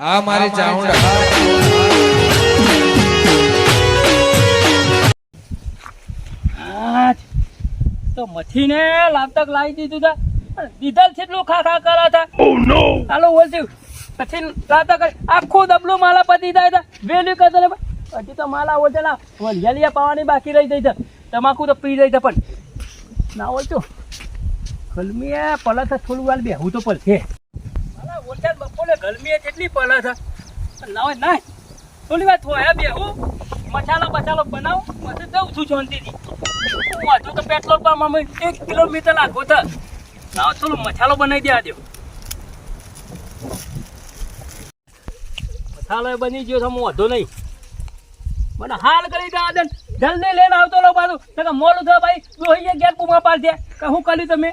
આ મારી ચાઉંડા આજ તો મથીને લાવતક લાવી દીધું તા દીધા દીધલ કેટલું ખા ખા કરા હતા હાલો બોલતી પછી લાવતક આખું ડબલું માલા પતી જાય તા વેલ્યુ કરતો ને હજી તો માલા ઓછે ના વલિયાલિયા પાવાની બાકી રહી જાય છે. તમાકુ તો પી જાય છે પણ. ના હોય તો ગરમીએ પલા તો થોડું વાર બેહું તો પડશે. ઓછા ગરમી કેટલી પલા છે? ના ના થોડી વાર થોયા બેહું. મસાલો બસાલો બનાવું, પછી જઉં છું શાંતિથી. હું હજુ તો પેટ્રોલ પંપ અમે એક કિલોમીટર લાગો થા ના થોડો મસાલો બનાવી દે. આજે મસાલો બની ગયો છે, હું વાંધો નહીં. મને હાલ કરી દે આદન. જલ્દી લઈને આવતો લો પાછું. મોડું થયો ભાઈ લોહીએ ગેર પૂમા પાડ દે કે શું કર્યું તમે?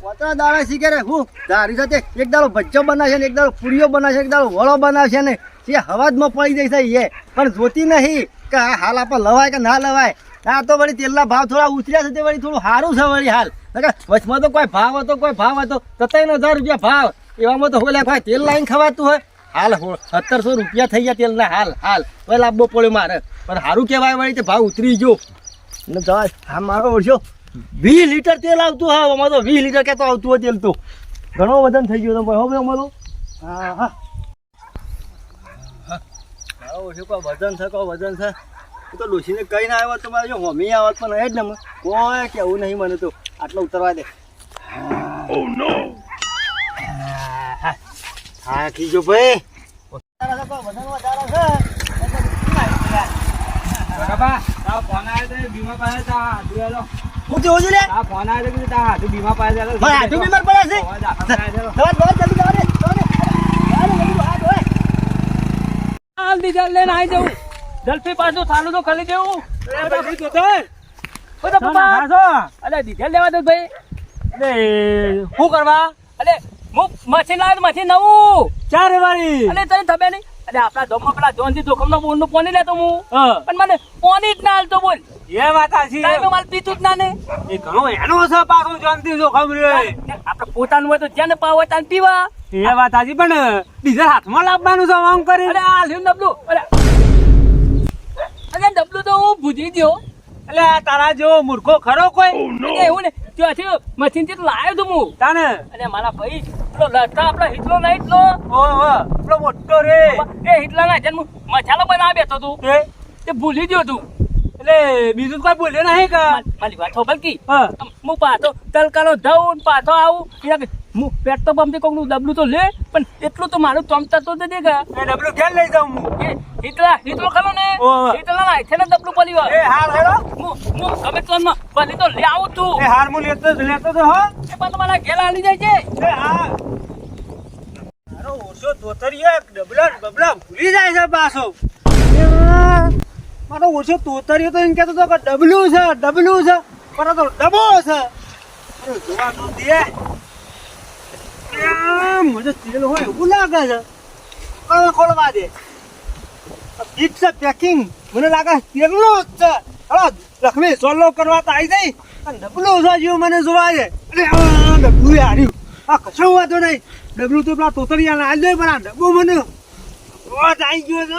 પોતા દાડા શીખે રે. હું તારી સાથે એક દાડો ભજ્જો બનાવશે ને એક દાડો પૂરીઓ બનાવશે એક દાડો વળો બનાવશે ને એ હવાજમાં પડી જશે એ. પણ જોતી નહીં કે આ હાલ આપણે લવાય કે ના લવાય. આ તો વળી તેલના ભાવ થોડા ઉતર્યા છે તે વળી થોડું સારું છે વળી હાલ. વચમાં તો કોઈ ભાવ હતો, કોઈ ભાવ હતો. ત્રણ હજાર રૂપિયા ભાવ. એવામાં તો હોય ભાઈ તેલ લાઈન ખવાતું હોય. હાલ સત્તરસો રૂપિયા થઈ ગયા તેલના. હાલ હાલ. હવે લાંબો પડ્યો મારે. પણ સારું કહેવાય વળી તે ભાવ ઉતરી ગયો. ને જવા હા, મારો ઓછો વીસ લીટર તેલ આવતું હા અમારે તો વીસ લીટર કેતો આવતું હોય તેલ તો. ઘણો વજન થઈ ગયો તમે હવે અમારો? હા હા. વજન છે કહો વજન છે. તો ડોસીને કઈ ના આવ્યો તમારે જો હોમી આવત પણ એ જ ને કોઈ કેવું નહીં મને તો. આટલો ઉતરવા દે. હા હા કીજો ભાઈ. વધારે છે કોઈ વજન વધારે છે. એટલે પાસે આવ્યો. હું જોઉં છું લે મારે હાથું બીમાર પડ્યા છે દવા દવા બીમાર પડે છે. દે બધું હાથ હોય. હાલ લઈને આવી જવું. જલ્દી પાછું થાલું તો ખાલી દેવું. બધા પપ્પા. લેવા દો ભાઈ. શું કરવા? અલે હું મશીન લાવ્યો મશીન નવું. ચારે વાળી. અને તને ખબર નહીં? અલે આપણા ધોમમાં પેલા જોનથી જોખમનો બોલનું પોની લેતો હું. પણ મને પોની જ ના હાલતો બોલ. એ વાત હાચી. ટાઈમે માલ પીતું જ ના ને. એ ઘણો એનો છે પાછું જાણતી જોખમ રે. આપણે પોતાનું હોય તો જેને પાવ હોય પીવા. એ વાત હાચી પણ ડીઝલ હાથમાં લાવવાનું છે આમ કરી અરે આ લ્યું ડબલું. અરે. અરે ડબલું તો હું ભૂજી ગયો. એટલે તારા જેવો મૂર્ખો ખરો કોઈ? એવું ને ત્યાંથી મશીનથી લાવ્યો તું હું. તાને? અને મારા ભાઈ પેલો લડકા આપણો હિટલો નહીં ઓ પેલો મોટો રે. એ હિટલા ના જન્મ મસાલો બનાવી બેઠો તું. તે ભૂલી ગયો તું. એટલે બીજું કોઈ બોલે નહીં કે? મારી- વાત તો બલકી હા. હું પાછો તલકાનો જાઉં પાછો આવું. હું પેટ્રોલ પંપથી કોકનું ડબલું તો લે પણ એટલું તો મારું ચમતા તો દે કે. એ ડબલું ક્યાં લઈ જાઉં હું? એ હિટલા હિટલો ખરો ને. હિટલા ના છે ને ડબલું પડી એ હાર હેરો હું હું ગમે તો પડી તો લે આવું તું. એ હાર હું લેતો લેતો તો હો. એ પણ મારા ઘેલા આલી જાય છે. એ હા મારો ઓછો તોતરીએ ડબલા ડબલા ભૂલી જાય છે પાછો. મારો ઓછો તોતરીએ તો એમ કહેતો તો કે ડબલું છે ડબલું છે પણ તો ડબો છે. અરે જોવા તો દે. મને તેલ હોય, એવું લાગે છે. કણ ખોલવા દે. ફિટ છે પેકિંગ મને લાગે તેલનું જ છે. હલો લક્ષ્મી સોલો કરવા તો આવી જઈ ડબલું છે જેવું મને જોવા છે અરે ડબલું હાર્યું. આ કશો વાંધો નહીં. ડબલું તો પેલા તોતરિયાને આલી દે પણ આ ડબ્બો મને રોજ આવી ગયો છે.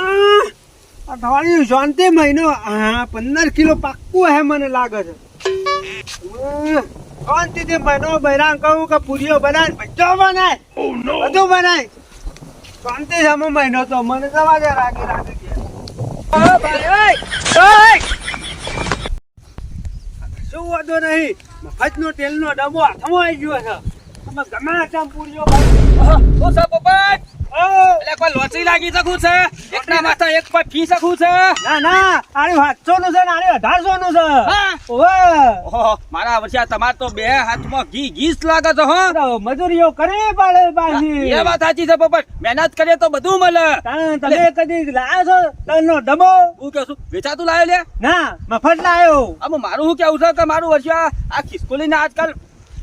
આ તમારી શાંતિ મહિનો હા પંદર કિલો પાક્કું હે મને લાગે છે. શાંતિથી બનો બૈરામ કહું કે પૂરીઓ બનાય બધો બનાય બધું બનાય. શાંતિ અમે મહિનો તો મને જવા રાખી રાખી. શું વાંધો નહીં. મફતનો તેલનો ડબ્બો હાથમાં આવી ગયો છે. તમે ગમે તેમ પૂરીઓ બનાવો. શું પોપટ? એટલે કોઈ લોચી લાગી શકું છે? એકના માથા એક પર ફી શકું છે? ના ના સાતસો નું છે ને આની અઢારસો નું છે ઓહો મારા વર્ષા તમાર તો બે હાથમાં ઘી ઘીસ લાગે છે હો. મજૂરીઓ કરી પાડે પાછી. એ વાત સાચી છે પોપટ. મહેનત કરીએ તો બધું મળે. તમે કદી લાવ્યો છો? ડબ્બો? હું કે છું વેચાતું લાયો લે? ના મફત લાયો. આમ મારું શું કેવું છે કે મારું વર્ષા આ ખિસકોલીને આજકાલ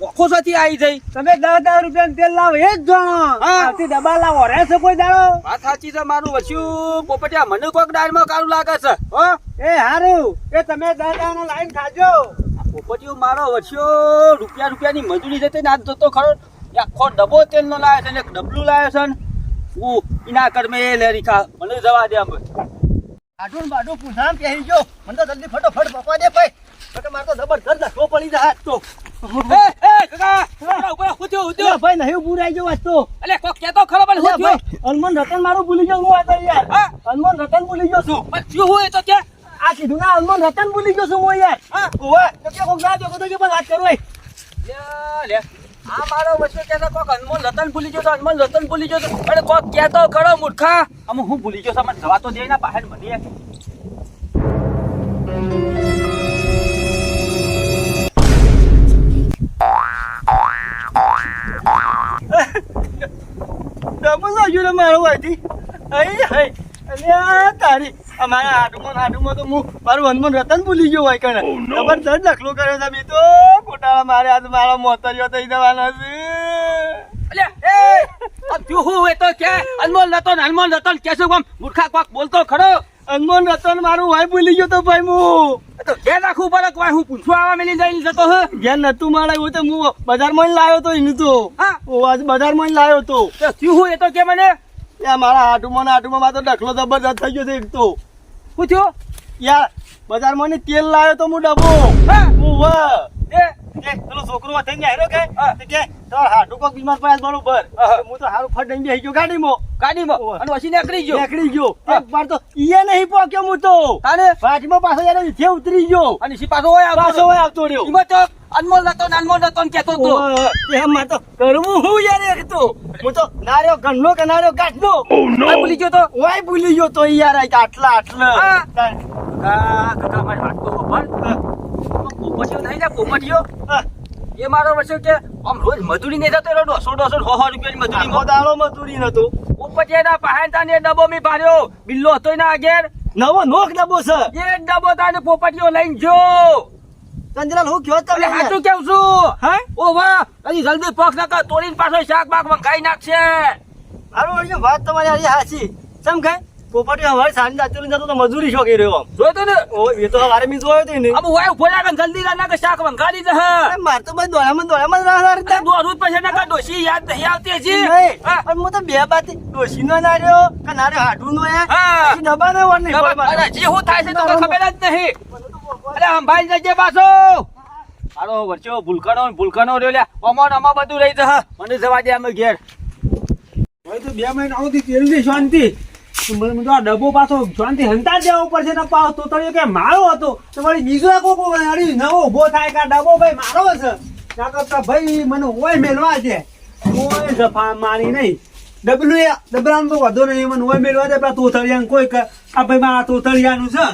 ઓખો સાથી આવી જઈ. તમે દસ દસ રૂપિયા તેલ લાવો એ જ જાણો. દબા લાવો રે રહેશે કોઈ દાડો? વાત સાચી છે મારું વસ્યું. પોપટિયા મને કોઈક દાળમાં કારું લાગે છે હો? એ હારું એ તમે દસ નો લાઈન ખાજો. પોપટિયો મારો વસ્યો રૂપિયા રૂપિયાની મજૂરી જતી ના જતો ખરો. આખો આખો ડબ્બો તેલનો લાવે છે ને એક ડબલું લાવે છે ને. હું ઇના કર્મે લેરી ખા મને જવા દે આમ. આટું ને બાટું પૂછામ પહેરી ગયો મને તો જલ્દી ફટોફટ પકવા દે ભાઈ. નકર મારે તો જબરદસ્ત ધો પડી જાય. તો ભાઈ નહીં ઉભું ગયો આજ તો. કોક કેતો ખરો પણ હું થયો? હનુમાન રતન મારું ભૂલી ગયો હું આ યાર. હનુમાન રતન ભૂલી ગયો છું. પણ હું તો કે? આ કીધું ના હનુમાન રતન ભૂલી ગયો છું હું યાર. હા? ઓવે તો કે કોક ના જો તો કે પણ વાત કરો એ. લે લે આ મારો વચ્ચે કેતો કોક અનમોલ રતન ભૂલી ગયો તો રતન ભૂલી ગયો તો અરે કોક કેતો ખરો મૂર્ખા. આમ હું ભૂલી ગયો છું મને જવા તો દે ના બહાર મને મારો વાયથી અહીં હઈ અલ્યા તારી. અમારા હાડુમાં ને તો હું મારું હનુમાન રતન ભૂલી ગયો હોય કણે. જબરદસ્ત દાખલો કર્યો છે તો. ખોટાળા મારે આજ મારા મોતરીઓ થઈ જવાનો છે. અલે એ આ હું એ તો કે? અનમોલ રતન અનમોલ રતન કે શું કોમ? મૂર્ખા કોક બોલતો ખરો? અનમોલ રતન મારું ભાઈ ભૂલી ગયો તો ભાઈ હું. એ તો કે રાખવું પડે કોઈ હું પૂછવા આવા મેલી જઈને જતો હ. જ્યાં નતું મારા એવું તો હું બજારમાં લાવ્યો તો એનું તો. હા. આજ બજારમાં લાવ્યો તો. શું હું એ તો કે મને? યાર મારા આટુમાં ને હાડુમાં મારો ડખલો જબરદસ્ત થઈ ગયો છે એક તો. પૂછ્યો? યાર બજારમાં ની તેલ લાવ્યો તો હું ડબો. એ. કે પેલો છોકરો થઈને આવ્યો કે? હા. તો કે તાર હાડું કોક બીમાર પડ્યા બરોબર હું તો હારું ફટ દઈને બેસી ગયો ગાડીમાં. ગાડીમાં. અને પછી નીકળી ગયો? નીકળી ગયો. એક વાર તો ઈએ નહીં પહોંચ્યો હું તો. તાને વાટમાં પાછો યાર નીચે ઉતરી ગયો. અને પાછો હોય પાછો આવતો હોય આવતો રહ્યો. ઈમાં તો અનમોલ રતન અનમોલ રતન કેતો તો. એમ માં તો કરવું હું યાર એક તો હું તો નાર્યો ગણનો કે નાર્યો ગાંઠનો? આ ભૂલી ગયો તો? ઓય ભૂલી ગયો તો યાર આ આટલા આટલા. કાકા કાકા મારી વાત તો ખબર પોપટીઓ નહીં ને પોપટીઓ? એ મારો વર્ષો કે આમ રોજ મજૂરી નહીં થતો દોઢસો દોઢસો સો સો રૂપિયાની મજૂરી મોદાળો મજૂરી નતો. પોપટીયાના પાસે તાને ડબ્બો મી પાડ્યો. બિલ્લો હતો એના આગેર. નવો નોખ ડબ્બો છે. એ ડબ્બો તાને પોપટીઓ લઈને જો કંજરાલ હું કયો તમે? હાચું કેવું છું? હે? ઓ વાહ. અહીં જલ્દી પોખ ના કર તોડીને પાછો શાક બાક મંગાઈ નાખશે. હારું વળી વાત તમારી આજે હાચી. સમ ખાય? પોપટી હવારે સાંજે આચુરી જતો તો મજૂરી શોખી રહ્યો આમ. જોયો તો ને? ઓ એ તો હવારે મી જોયો તો ને અબ વાય ઊભો ને જલ્દી ના કે શાક મંગાડી દે હે. માર તો બસ દોડામાં દોડામાં જ રાહ હતા દોરું પછી ના ડોશી યાદ નહીં આવતી છે. પણ હું તો બે બાતી ડોશીનો ના રહ્યો કે ના રહ્યો હાડુનો એ. હા. પછી ડબ્બાનો વાર નહીં અરે, જે હું થાય છે તો ખબર જ નહીં. અરે અંબાઈ જજે પાછો. હાલો વચ્ચે ભૂલકાનો ભૂલકાનો રહ્યો લ્યા. અમાર અમાર બધું રહી જશે. મને જવા દે અમે ઘેર. હવે તો બે મહિના આવતી તેલની શાંતિ. ડબ્બો પાછો શાંતિ હંતા દેવા ઉપર છે ને પાવ તો તળિયો કે મારો હતો? તો વળી બીજો કોકો અડી નવો ઊભો થાય કે ડબ્બો ભાઈ મારો છે? ના કરતા ભાઈ મને ઓય મેલવા છે કોઈ જફા મારી નહીં. ડબલું એ ડબલાનું તો વધુ નહીં. મને ઓય મેળવા દે. પેલા તોતળિયા કોઈ આ ભાઈ મારા તોતળિયાનું છે.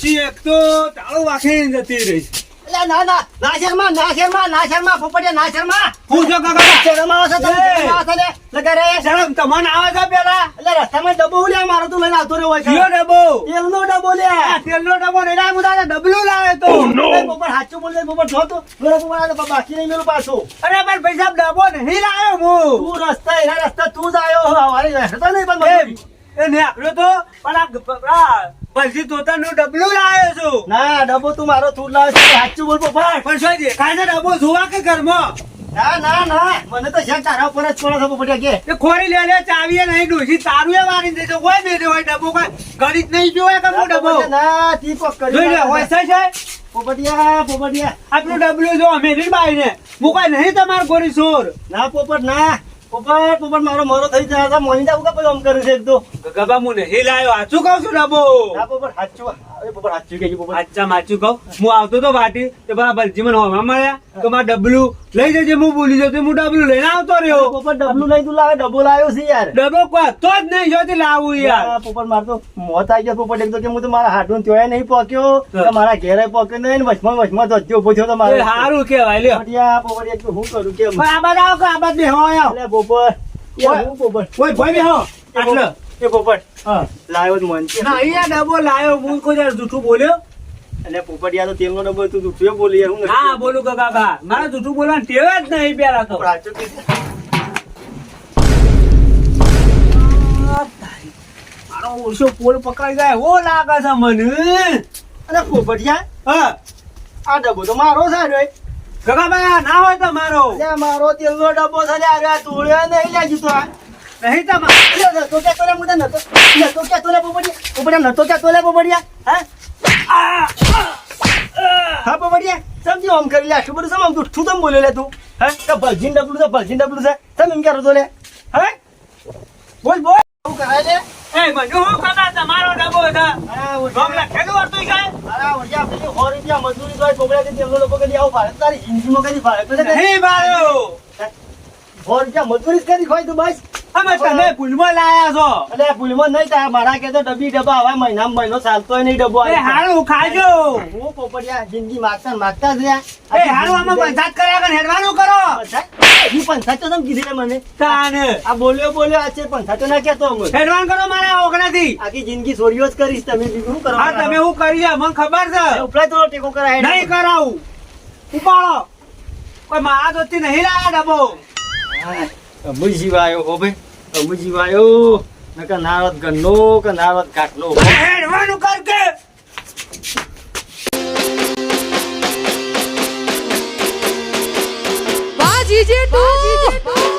છી એક તો તાળું વાંખીને જતી રહી એટલે ના ના ના શર્મા ના શર્મા ના શર્મા પોપટિયા ના શર્મા? હું જો કાકા? શરમ આવે છે તમે. શરમ આવે છે લે લગા રે શરમ તમને આવે છે પેલા? એટલે રસ્તામાં ડબ્બો ઉલ્યા મારો તું લઈને આવતો રહ્યો હોય છે. કયો ડબ્બો? તેલનો ડબ્બો લે. તેલનો ડબ્બો નહીં હું તારે ડબલું લાવ્યો તો. એ પોપટ સાચું બોલે પોપટ જો તો. મેરો પોપટ બાકી નહીં મેરું પાછું. અરે પણ પૈસા ડબ્બો નહીં લાવ્યો હું. તું રસ્તા એના રસ્તા તું જ આવ્યો. હવારે હેડતો નહીં પણ. એ નીકળ્યો તો. પણ આ આ ભલજી તોતાનું ડબલું લાવ્યો છું. ના ડબ્બો તું મારો થૂર લાવ્યો છે સાચું બોલ પપ્પા. પણ શું છે? ડબ્બો જોવા કે ઘરમાં? ના ના ના. મને તો શેક તારા ઉપર જ પડે કે. એ ખોરી લે લે ચાવીએ નહીં ડોસી તારું એ મારી દેજો કોઈ દે હોય ડબ્બો કોઈ ગણિત નહીં જોવે કે હું ના તી કોક કરી જોઈ લે હોય છે. છે પોપટિયા પોપટિયા. આપણું ડબલું જો અમે બાઈ ને મુકાય કોઈ નહીં તમાર ગોરી સોર. ના પોપટ ના. પોપટ પોપટ મારો મરો થઈ જાય મોહિંદા ઉકા પછી આમ કરે છે એક તો? ગગા હું નહીં લાવ્યો સાચું કહું છું ના સાચું અરે સાચું અચ્છા માચું કહું. હું આવતો તો વાટી તે મળ્યા તો મારે ડબલું લઈ જજે હું ભૂલી જતો હું ડબલું લઈને આવતો રહ્યો. પોપટ ડબલું લઈ તું લાવે ડબ્બો લાવ્યો છે યાર. ડબ્બો તો જ નહીં જોતી લાવું યાર. માર તો મોત આવી ગયો પોપટ એક તો કે હું તો મારા હાડું ત્યોય નહીં પોક્યો. કે મારા ઘેરે પોક્યો નહીં વચમાં વચમાં તો ઊભો થયો તો મારે સારું કેવાય લ્યો. પોપટિયા એક હું કરું કે આ બાદ આવો કે આ બાદ હું ભાઈ આટલો. એ પોપટ. હા. લાવ્યો જ મન. છે ના અહીંયા ડબો લાયો હું કોઈ જૂઠું બોલ્યો. અને પોપટિયા તો તેલનો ડબ્બો તું તું બોલી હું હા બોલું કે કાકા મારે જૂઠું બોલવાનું ટેવ જ નહીં પેલા તો. મારો ઓછો પોલ પકડાઈ જાય હો લાગે છે મને. અને પોપટિયા હા. આ ડબ્બો તો મારો છે રે. કાકા ના હોય તો મારો મારો તેલનો ડબ્બો છે લે, આ તોડ્યો નહીં લે જૂતો આ. નહીં અરે, નતો ક્યાં તોલે મુદા નતો નતો ક્યાં તોલે પોપડિયા. પોપડિયા નતો ક્યાં તોલે પોપડિયા હા? હા પોપડિયા સમજી આમ કરી લે આટલું બધું સમ આમ તું ઠું તમ બોલ્યો લે તું? હે? કે ભલજીન ડબલું છે ભલજીન ડબલું છે. તમે એમ કરો તો લે. હે? બોલ બોલ. શું કરાય લે એ મને હું કદા તમારો ડબ્બો છે. લખેલું હતું છે. અરે ઓડિયા પેલી રૂપિયા મજૂરી તો પોપડિયા કે લોકો કદી આવું ભારત તારી જિંદગીમાં કદી ભારત તો નહીં માર્યો સો રૂપિયા મજૂરી કરી હોય તું બસ. અમે તમે ભૂલમાં લાયા છો. અલે ભૂલમાં નહીં થાય. મારા કે તો ડબ્બી ડબ્બા હવે મહિના મહિનો ચાલતો નહીં ડબ્બો એ હારું ખાજો. હું પોપડિયા જિંદગી માગતા માગતા જ રહ્યા. એ હારું આમાં પંચાયત કર્યા કે હેડવાનું કરો. હું પંચાયત તો તમે કીધી રે મને. તાને. આ બોલ્યો બોલ્યો આ છે પંચાયત તો ના કહેતો અમે હેડવાન કરો મારા ઓગણાથી. આખી જિંદગી સોરીઓ જ કરીશ. તમે બીજું કરો હા તમે હું? કરી છે? મને ખબર છે. ઉપલા તો ટેકો કરાય નહીં કરાવું. ઉપાડો. કોઈ મારા દોસ્તી નહીં લાયા ડબ્બો. અમુ જીવાયો હો ભાઈ. અમુ વાયો. નકર નારદ ગન્નો કે નારદ કાટનો હેડવાનું કર કે. બાજી જીજે તું.